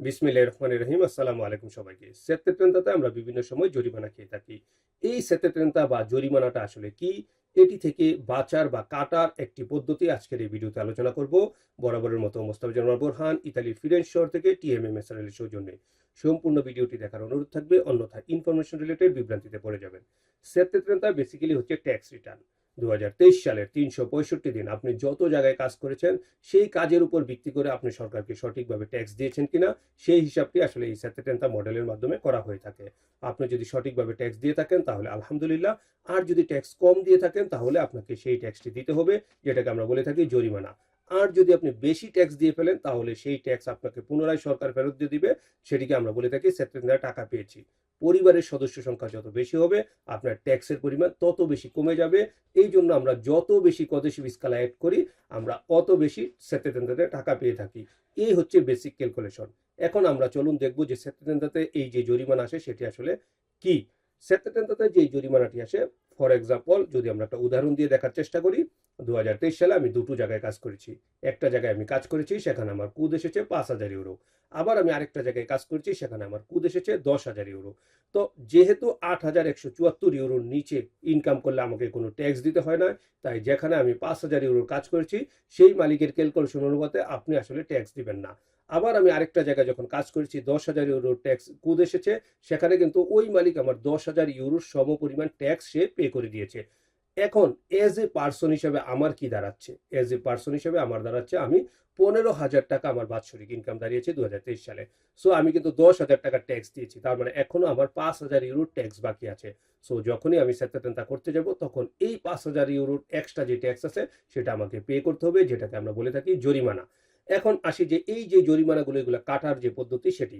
বিসমিল্লাহ রহমান রহিম আসসালামু আলাইকুম সবাইকে। সেতেন্তাতে আমরা বিভিন্ন সময় জরিমানা খেয়ে থাকি। এই সেতেন্তা বা জরিমানাটা আসলে কি? এটি থেকে বাঁচার বা কাটার একটি পদ্ধতি আজকের এই ভিডিওতে আলোচনা করব। বরাবরের মতো মোস্তাফিজ জামাল বোরহান, ইতালির ফিরেন্স শহর থেকে টিএমএম এসআরএল সৌজন্যে। সম্পূর্ণ ভিডিওটি দেখার অনুরোধ থাকবে, অন্যথায় ইনফরমেশন রিলেটেড বিভ্রান্তিতে পড়ে যাবেন। সেতেন্তা বেসিক্যালি হচ্ছে ট্যাক্স রিটার্ন দু সালের তিনশো পঁয়ষট্টি দিন আপনি যত জায়গায় কাজ করেছেন, সেই কাজের উপর ভিত্তি করে আপনি সরকারকে সঠিকভাবে ট্যাক্স দিয়েছেন কিনা, সেই হিসাবটি আসলে এই সেতেটেন্তা মডেলের মাধ্যমে করা হয়ে থাকে। আপনি যদি সঠিকভাবে ট্যাক্স দিয়ে থাকেন, তাহলে আলহামদুলিল্লাহ। আর যদি ট্যাক্স কম দিয়ে থাকেন, তাহলে আপনাকে সেই ট্যাক্সটি দিতে হবে, যেটাকে আমরা বলে থাকি জরিমানা। আর যদি আপনি বেশি ট্যাক্স দিয়ে ফেলেন, তাহলে সেই ট্যাক্স আপনাকে পুনরায় সরকার ফেরত দিয়ে দিবে। সেটিকে আমরা বলে থাকি সেপ্টেম্বরে টাকা পেয়েছি। পরিবারের সদস্য সংখ্যা যত বেশি হবে, আপনার ট্যাক্সের পরিমাণ তত বেশি কমে যাবে। এই জন্য আমরা যত বেশি কদেশি স্কালা অ্যাড করি, আমরা অত বেশি সেপ্টেম্বরে টাকা পেয়ে থাকি। এই হচ্ছে বেসিক ক্যালকুলেশন এখন আমরা চলুন দেখব যে সেপ্টেম্বরে এই যে জরিমানা আসে, সেটি আসলে কি? সেপ্টেম্বরে যে জরিমানাটি আসে ফর এক্সাম্পল যদি আমরা একটা উদাহরণ দিয়ে দেখার চেষ্টা করি দু হাজার তেইশ সালে আমি দুটো জায়গায় কাজ করেছি। একটা জায়গায় আমি কাজ করেছি, সেখানে আমার কুদ এসেছে পাঁচ হাজার ইউরো। আবার আমি আরেকটা জায়গায় কাজ করছি, সেখানে আমার কুদ এসেছে দশ হাজার ইউরো। তো যেহেতু আট হাজার একশো চুয়াত্তর ইউরোর নিচে ইনকাম করলে আমাকে কোনো ট্যাক্স দিতে হয় না, তাই যেখানে আমি পাঁচ হাজার ইউরোর কাজ করেছি, সেই মালিকের ক্যালকুলেশন অনুপাতে আপনি আসলে ট্যাক্স দিবেন না। আবার আমি আরেকটা জায়গায় যখন কাজ করেছি, দশ হাজার ইউরোর ট্যাক্স কুদ এসেছে, সেখানে কিন্তু ওই মালিক আমার দশ হাজার ইউরোর সম পরিমাণ ট্যাক্স সে পে করে দিয়েছে। এখন এজ এ পার্সন হিসেবে আমার কি দাঁড়াচ্ছে? এজ এ পার্সন হিসেবে আমার দাঁড়াচ্ছে, আমি পনেরো হাজার টাকা আমার বাৎসরিক ইনকাম দাঁড়িয়েছে দু হাজার তেইশ সালে। সো আমি কিন্তু দশ হাজার টাকা ট্যাক্স দিয়েছি, তার মানে এখনও আমার পাঁচ হাজার ইউরোর ট্যাক্স বাকি আছে। সো যখনই আমি সেটেলমেন্টটা করতে যাব, তখন এই পাঁচ হাজার ইউরোর এক্সট্রা যে ট্যাক্স আছে, সেটা আমাকে পে করতে হবে, যেটাকে আমরা বলে থাকি জরিমানা। এখন আসি যে এই যে জরিমানাগুলো, এগুলো কাটার যে পদ্ধতি, সেটি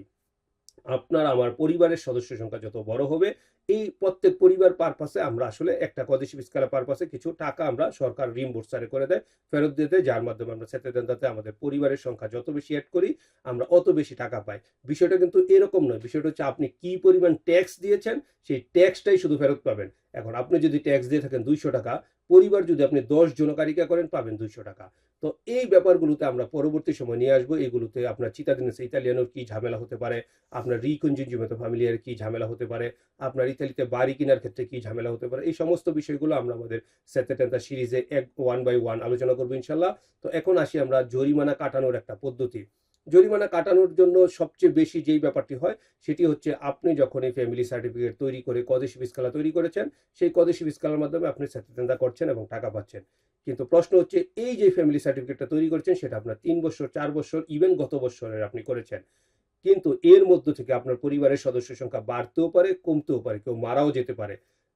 আপনার, আমার পরিবারের সদস্য সংখ্যা যত বড় হবে, এই প্রত্যেক পরিবার পারপাসে আমরা আসলে একটা কদেশি বিস্কালা পারপাসে কিছু টাকা আমরা সরকার রিম্বোর্সারে করে দেয়, ফেরত দেয় যার মাধ্যমে আমরা সেতেদাতে আমাদের পরিবারের সংখ্যা যত বেশি অ্যাড করি, আমরা অত বেশি টাকা পাই। বিষয়টা কিন্তু এরকম নয়, বিষয়টা হচ্ছে আপনি কি পরিমাণ ট্যাক্স দিয়েছেন, সেই ট্যাক্সটাই শুধু ফেরত পাবেন। এখন আপনি যদি ট্যাক্স দিয়ে থাকেন দুইশো টাকা পরিবার যদি আপনি দশ জনকারিকা করেন, পাবেন দুইশো টাকা। তো এই ব্যাপারগুলোতে আমরা পরবর্তী সময় নিয়ে আসব। এগুলোতে আপনার চিতাদিনেস ইতালিয়ানোর কি ঝামেলা হতে পারে, আপনার রিকনজিনজিমেতো ফ্যামিলিয়ার কি ঝামেলা হতে পারে, আপনার ইতালিতে বাড়ি কেনার ক্ষেত্রে কি ঝামেলা হতে পারে, এই সমস্ত বিষয়গুলো আমরা আমাদের সেতেটেন্তা সিরিজে এক, ওয়ান বাই ওয়ান আলোচনা করব ইনশাল্লাহ। তো এখন আসি আমরা জরিমানা কাটানোর একটা পদ্ধতি। জরিমানা কাটানোর জন্য সবচেয়ে বেশি যেই ব্যাপারটি হয়, সেটি হচ্ছে আপনি যখন এই ফ্যামিলি সার্টিফিকেট তৈরি করে কদেশি বিস্কালা তৈরি করেছেন, সেই কদেশি বিস্কালার মাধ্যমে আপনি সেতেতেন্দা করছেন এবং টাকা পাচ্ছেন। কিন্তু প্রশ্ন হচ্ছে, এই যে ফ্যামিলি সার্টিফিকেটটা তৈরি করেছেন, সেটা আপনার তিন বছর, চার বছর ইভেন গত বছরের আপনি করেছেন। কিন্তু এর মধ্য থেকে আপনার পরিবারের সদস্য সংখ্যা বাড়তেও পারে, কমতেও পারে, কেউ মারাও যেতে পারে।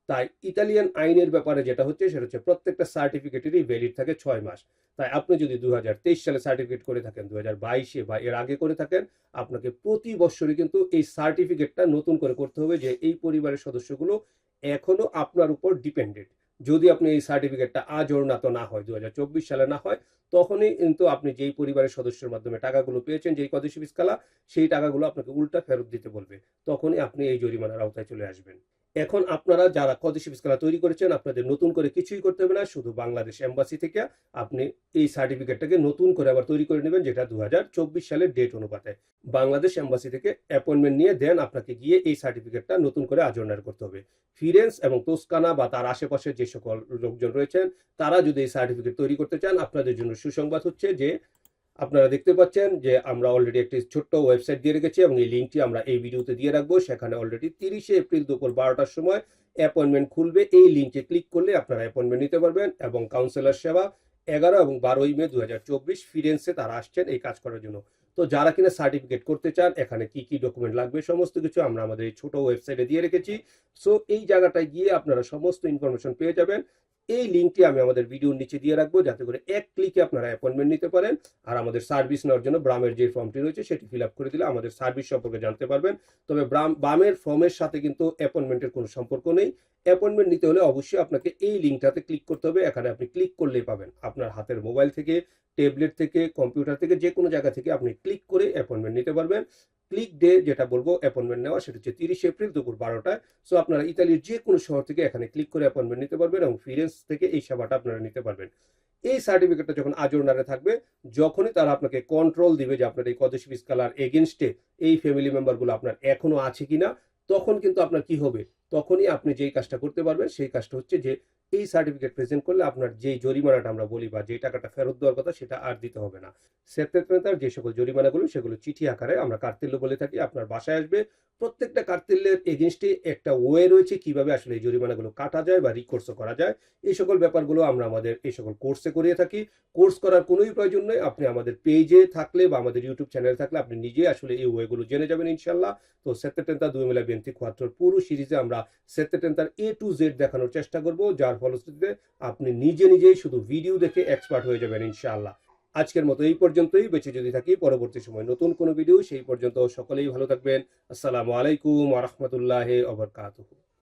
তাই ইতালিয়ান আইনের ব্যাপারে যেটা হচ্ছে, সেটা হচ্ছে প্রত্যেকটা সার্টিফিকেটেরই ভ্যালিড থাকে ছয় মাস। তাই আপনি যদি দু হাজার তেইশ সালে সার্টিফিকেট করে থাকেন দু হাজার বাইশে বা এর আগে করে থাকেন, আপনাকে প্রতি বছরই কিন্তু এই সার্টিফিকেটটা নতুন করে করতে হবে যে এই পরিবারের সদস্যগুলো এখনও আপনার উপর ডিপেন্ডেন্ট যদি আপনি এই সার্টিফিকেটটা আজ অর্ণাত না হয় দু হাজার চব্বিশ সালে না হয়, তখনই কিন্তু আপনি যেই পরিবারের সদস্যের মাধ্যমে টাকাগুলো পেয়েছেন, যেই কদেশি বিস্কালা সেই টাকাগুলো আপনাকে উল্টা ফেরত দিতে বলবে। তখনই আপনি এই জরিমানার আওতায় চলে আসবেন। এখন আপনারা যারা কদেশি বিস্কালা তৈরি করেছেন, আপনাদের নতুন করে কিছুই করতে হবে না, শুধু বাংলাদেশ এম্বাসি থেকে আপনি এই সার্টিফিকেটটাকে নতুন করে আবার তৈরি করে নেবেন, যেটা দুই হাজার চব্বিশ সালের ডেট অনুপাতে। বাংলাদেশ এম্বাসি থেকে অ্যাপয়েন্টমেন্ট নিয়ে দেন, আপনাকে গিয়ে এই সার্টিফিকেটটা নতুন করে আজর্নার করতে হবে। ফিরেন্স এবং তোস্কানা বা তার আশেপাশে যে সকল লোকজন রয়েছেন, তারা যদি এই সার্টিফিকেট তৈরি করতে চান, আপনাদের জন্য সুসংবাদ হচ্ছে যে আপনারা দেখতে পাচ্ছেন যে আমরা অলরেডি একটি ছোট্ট ওয়েবসাইট দিয়ে রেখেছি এবং এই লিঙ্কটি আমরা এই ভিডিওতে দিয়ে রাখব। সেখানে অলরেডি তিরিশে এপ্রিল দুপুর বারোটার সময় অ্যাপয়েন্টমেন্ট খুলবে। এই লিঙ্কে ক্লিক করলে আপনারা অ্যাপয়েন্টমেন্ট নিতে পারবেন এবং কাউন্সিলর সেবা এগারো এবং বারোই মে দু হাজার চব্বিশ ফিরেন্সে তারা আসছেন এই কাজ করার জন্য। তো যারা কিনা সার্টিফিকেট করতে চান, এখানে কি কি ডকুমেন্ট লাগবে সমস্ত কিছু আমরা আমাদের এই ছোট ওয়েবসাইটে দিয়ে রেখেছি। সো এই জায়গাটায় গিয়ে আপনারা সমস্ত ইনফরমেশন পেয়ে যাবেন। এই লিঙ্কটি আমি আমাদের ভিডিওর নিচে দিয়ে রাখব, যাতে করে এক ক্লিকে আপনারা অ্যাপয়েন্টমেন্ট নিতে পারেন। আর আমাদের সার্ভিস নেওয়ার জন্য ব্রামের যে ফর্মটি রয়েছে, সেটি ফিল আপ করে দিলে আমাদের সার্ভিস সম্পর্কে জানতে পারবেন। তবে ব্রাম বামের ফর্মের সাথে কিন্তু অ্যাপয়েন্টমেন্টের কোনো সম্পর্ক নেই। অ্যাপয়েন্টমেন্ট নিতে হলে অবশ্যই আপনাকে এই লিঙ্কটাতে ক্লিক করতে হবে। এখানে আপনি ক্লিক করলেই পাবেন। আপনার হাতের মোবাইল থেকে ট্যাবলেট থেকে কম্পিউটার থেকে যে কোনো জায়গা থেকে আপনি ক্লিক করে অ্যাপয়েন্টমেন্ট নিতে পারবেন। ক্লিক ডে যেটা বলব অ্যাপয়েন্টমেন্ট নেওয়া, সেটা হচ্ছে তিরিশে এপ্রিল দুপুর বারোটায় সো আপনারা ইতালির যে কোনো শহর থেকে এখানে ক্লিক করে অ্যাপয়েন্টমেন্ট নিতে পারবেন এবং ফিরেন্স থেকে এই সেবাটা আপনারা নিতে পারবেন। এই সার্টিফিকেটটা যখন আজরনারে থাকবে, যখনই তারা আপনাকে কন্ট্রোল দিবে যে আপনার এই কদেশ কালার এগেনস্টে এই ফ্যামিলি মেম্বারগুলো আপনার এখনও আছে কিনা, তখন কিন্তু আপনার কি হবে? তখনই আপনি যেই কাজটা করতে পারবেন, সেই কাজটা হচ্ছে যে এই সার্টিফিকেট প্রেজেন্ট করলে আপনার যেই জরিমানাটা আমরা বলি বা যেই টাকাটা ফেরত দেওয়ার কথা সেটা আর দিতে হবে না। সেপ্টেম্বর যে সকল জরিমানাগুলো সেগুলো চিঠি আকারে আমরা কার্তেল্য বলে থাকি, আপনার বাসায় আসবে। প্রত্যেকটা কার্তেল্যের এগেনস্টে একটা ওয়ে রয়েছে কীভাবে আসলে এই জরিমানাগুলো কাটা যায় বা রিকোর্সও করা যায়। এই সকল ব্যাপারগুলো আমরা আমাদের এই সকল কোর্সে করিয়ে থাকি। কোর্স করার কোনোই প্রয়োজন নেই, আপনি আমাদের পেজে থাকলে বা আমাদের ইউটিউব চ্যানেলে থাকলে আপনি নিজে আসলে এই ওয়েগুলো জেনে যাবেন ইনশাল্লাহ তো সেপ্টেম্বর দুই মেলা বেন্তি কোয়াত্তর পুরো সিরিজে আমরা সেপ্টেম্বর এ টু জেড দেখানোর চেষ্টা করব, যার ফলশ্রুতিতে আপনি নিজে নিজেই শুধু ভিডিও দেখে এক্সপার্ট হয়ে যাবেন ইনশাআল্লাহ। আজকের মতো এই পর্যন্তই, বেঁচে যদি থাকি, পরবর্তী সময় নতুন কোনো ভিডিও সেই পর্যন্ত সকলেই ভালো থাকবেন। আসসালামু আলাইকুম আ রহমতুল্লাহ